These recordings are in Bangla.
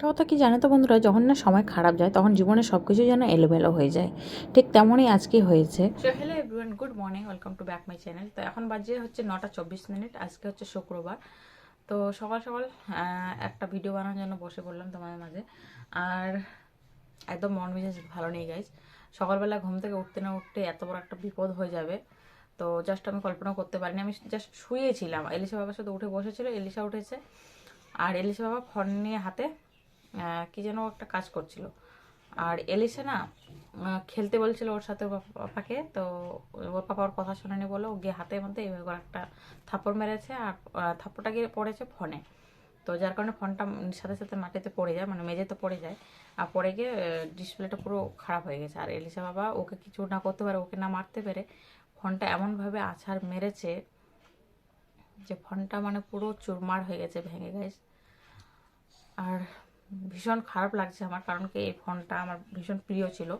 একটা কথা কি জানো তো বন্ধুরা? যখন না সময় খারাপ যায়, তখন জীবনে সব কিছু যেন এলোমেলো হয়ে যায়। ঠিক তেমনই আজকে হয়েছে। Hello everyone good morning welcome to back my channel তো এখন বাজে হচ্ছে নটা চব্বিশ মিনিট, আজকে হচ্ছে শুক্রবার। তো সকাল সকাল একটা ভিডিও বানানোর জন্য বসে পড়লাম তোমাদের মাঝে। আর একদম মন মেজাজ ভালো নেই গাইজ সকালবেলা ঘুম থেকে উঠতে না উঠতে এত বড় একটা বিপদ হয়ে যাবে। তো জাস্ট আমি কল্পনা করতে পারিনি। আমি জাস্ট শুয়েছিলাম। এলিশা বাবার সাথে উঠে বসেছিল, এলিশা উঠেছে। আর এলিশা বাবা ফোন নিয়ে হাতে কি যেন একটা কাজ করছিল। আর এলিশা না খেলতে বলছিল ওর সাথে পাপাকে তো ওর পাপা ওর কথা শোনেনি বলে ও গিয়ে হাতের মধ্যে এইভাবে একটা থাপ্পড় মেরেছে আর আহ, থাপ্পড়টা গিয়ে পড়েছে ফোনে। তো যার কারণে ফোনটা সাথে সাথে মাটিতে পড়ে যায় মানে মেঝেতে পড়ে যায়। আর পড়ে গিয়ে ডিসপ্লেটা পুরো খারাপ হয়ে গেছে। আর এলিশা বাবা ওকে কিছু না করতে পারে ওকে না মারতে পেরে ফোনটা এমনভাবে আছাড় মেরেছে যে ফোনটা মানে পুরো চুরমার হয়ে গেছে ভেঙে গেছে আর ভীষণ খারাপ লাগছে আমার, কারণ কি এই ফোনটা আমার ভীষণ প্রিয় ছিল।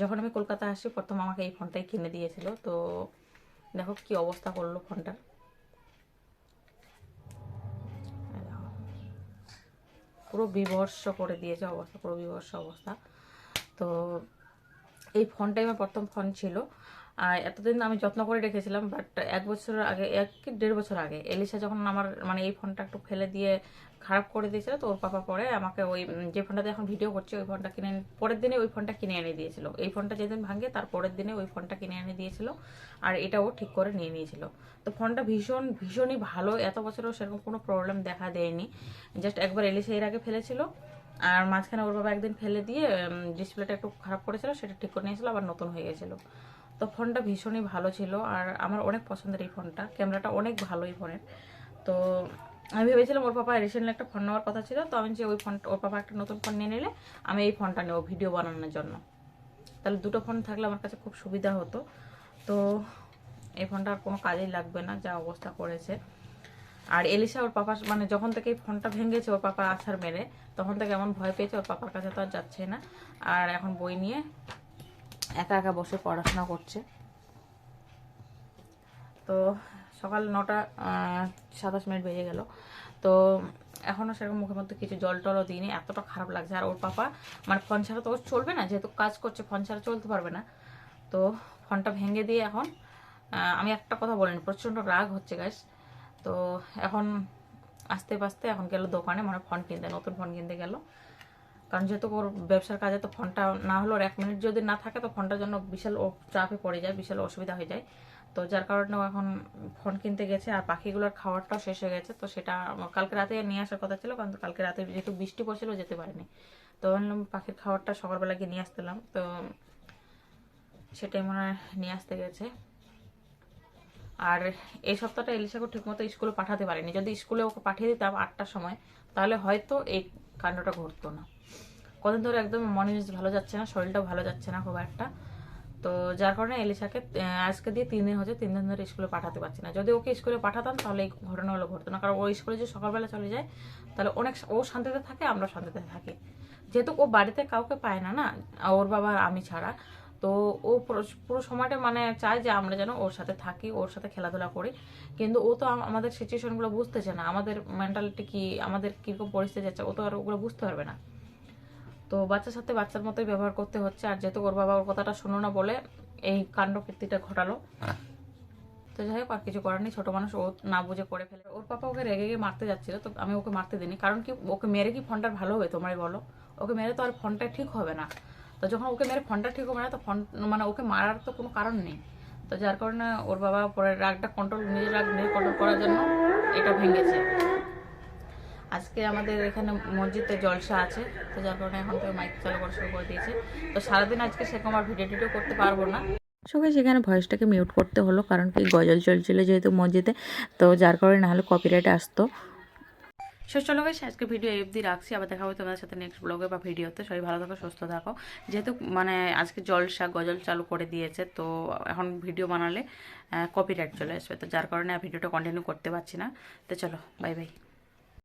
যখন আমি কলকাতা আসি, প্রথম আমাকে এই ফোনটাই কিনে দিয়েছিল। তো দেখো কি অবস্থা করল ফোনটার। পুরো বিভর্ষ করে দিয়েছে অবস্থা, পুরো বিভর্ষ অবস্থা। তো এই ফোনটাই আমার প্রথম ফোন ছিল। আর এতদিন আমি যত্ন করে রেখেছিলাম বাট এক বছর আগে, এক কি দেড় বছর আগে এলিসা যখন আমার মানে এই ফোনটা একটু ফেলে দিয়ে খারাপ করে দিয়েছিল, তো ওর পাপা পরে আমাকে ওই, যে ফোনটাতে এখন ভিডিও করছে, ওই ফোনটা কিনে পরের দিনে ওই ফোনটা কিনে এনে দিয়েছিল। এই ফোনটা যেদিন ভাঙে, তার পরের দিনে ওই ফোনটা কিনে এনে দিয়েছিল, আর এটা ও ঠিক করে নিয়ে নিয়েছিল। তো ফোনটা ভীষণ, ভীষণই ভালো, এত বছরেও সেরকম কোনো প্রবলেম দেখা দেয়নি। জাস্ট একবার এলিসা এর আগে ফেলেছিল আর মাঝখানে ওর বাবা একদিন ফেলে দিয়ে ডিসপ্লেটা একটু খারাপ করেছিল, সেটা ঠিক করে নিয়েছিল, আবার নতুন হয়ে গেছিল। তো ফোনটা ভীষণই ভালো ছিল, আর আমার অনেক পছন্দের এই ফোনটা। ক্যামেরাটা অনেক ভালো এই ফোনের। তো আমি ভেবেছিলাম ওর পাপা রিসেন্টলি একটা ফোন নেওয়ার কথা ছিল, তো আমি যে ওই ফোনটা ওর পাপা একটা নতুন ফোন নিয়ে নিলে, আমি এই ফোনটা নেব ভিডিও বানানোর জন্য। তাহলে দুটো ফোন থাকলে আমার কাছে খুব সুবিধা হতো। তো এই ফোনটা আর কোনো কাজেই লাগবে না, যা অবস্থা করেছে। আর এলিশা, ওর পাপা মানে যখন থেকে ফোনটা ভেঙেছে, ওর পাপা আছাড় মেরে, তখন থেকে এমন ভয় পেয়েছে, ওর পাপার কাছে তো আর যাচ্ছে না। আর এখন বই নিয়ে একা একা বসে পড়াশোনা করছে। তো সকাল নটা সাতাশ মিনিট বেজে গেল। তো এখনও সেরকম মুখের মধ্যে কিছু জল টলও দিইনি, এতটা খারাপ লাগছে। আর ওর পাপা মানে ফোন ছাড়া তো ওর চলবে না, যেহেতু কাজ করছে, ফোন ছাড়া চলতে পারবে না। তো ফোনটা ভেঙে দিয়ে এখন আমি একটা কথা বলিনি, প্রচণ্ড রাগ হচ্ছে গাছ তো এখন আস্তে আস্তে এখন গেল দোকানে মানে ফোন কিনতে, নতুন ফোন কিনতে গেল। কারণ যেহেতু ওর ব্যবসার কাজে তো ফোনটা না হলেও এক মিনিট যদি না থাকে, তো ফোনটার জন্য বিশাল চাপে পড়ে যায়, বিশাল অসুবিধা হয়ে যায়। তো যার কারণে এখন ফোন কিনতে গেছে, আর পাখিগুলোর খাবারটাও শেষ হয়ে গেছে। তো সেটা কালকে রাতে নিয়ে আসার কথা ছিল, কারণ কালকে রাতে যেহেতু বৃষ্টি পড়ছিল, যেতে পারেনি। তো পাখির খাবারটা সকালবেলা গিয়ে নিয়ে আসতেলাম তো সেটাই মনে হয় নিয়ে আসতে গেছে। আর এই সপ্তাহটা এলিশাকে ঠিকমতো স্কুলে পাঠাতে পারিনি। যদি স্কুলে ওকে পাঠিয়ে দিতাম আটটার সময়, তাহলে হয়তো এই কাণ্ডটা ঘটতো না। কদিন ধরে একদম মনে ভালো যাচ্ছে না, শরীরটাও ভালো যাচ্ছে না খুব একটা। তো যার কারণে এলিশাকে আজকে দিয়ে তিন দিন হচ্ছে তিন দিন ধরে স্কুলে পাঠাতে পারছি না। যদি ওকে স্কুলে পাঠাতাম, তাহলে এই ঘটনাগুলো ঘটতো না। কারণ ও স্কুলে যদি সকালবেলা চলে যায়, তাহলে অনেক ও শান্তিতে থাকে আমরা শান্তিতে থাকি। যেহেতু ও বাড়িতে কাউকে পায় না না? ওর বাবা আমি ছাড়া। তো ও পুরো সময়টা মানে চায় যে আমরা যেন ওর সাথে থাকি ওর সাথে খেলাধুলা করি। কিন্তু ও তো আমাদের সিচুয়েশনগুলো বুঝতেছে না। আমাদের মেন্টালিটি কি আমাদের কীরকম পরিস্থিতি যাচ্ছে ও তো আর ওগুলো বুঝতে পারবে না। তো বাচ্চার সাথে বাচ্চার মতোই ব্যবহার করতে হচ্ছে। আর যেহেতু ওর বাবা ওর কথাটা শোনো না বলে এই কাণ্ড কীর্তিটা ঘটালো তো যাই হোক আর কিছু করার নেই। ছোটো মানুষ ও না বুঝে করে ফেলে। ওর পাপা ওকে রেগে গিয়ে মারতে যাচ্ছিল তো আমি ওকে মারতে দিইনি। কারণ কি ওকে মেরে কি ফোনটা ভালো হবে তোমরাই বলো? ওকে মেরে তো আর ফোনটা ঠিক হবে না। তো যখন ওকে মেরে ফোনটা ঠিক হবে না, তো ফোন মানে ওকে মারার তো কোনো কারণ নেই। তো যার কারণে ওর বাবা পরে রাগটা কন্ট্রোল নিজের রাগ নিজে কন্ট্রোল করার জন্য এটা ভেঙেছে। আজকে আমাদের এখানে মসজিদে জলসা আছে, তো যার কারণে এখন তো মাইক চালু করা শুরু করে দিয়েছে। তো সারাদিন আজকে সেরকম আর ভিডিও টিডিও করতে পারব না। সবাই সেখানে ভয়েসটাকে মিউট করতে হলো, কারণ কি গজল চলছিল যেহেতু মসজিদে, তো যার কারণে না নাহলে কপিরাইট আসতো। শেষ চলো গেছে আজকে ভিডিও এই অবধি রাখছি। আবার দেখা হবে তোমাদের সাথে নেক্সট ব্লগে বা ভিডিওতে সবাই ভালো থাকো, সুস্থ থাকো। যেহেতু মানে আজকে জলসা গজল চালু করে দিয়েছে, তো এখন ভিডিও বানালে কপিরাইট চলে আসবে। তো যার কারণে ভিডিওটা কন্টিনিউ করতে পারছি না। তো চলো বাই বাই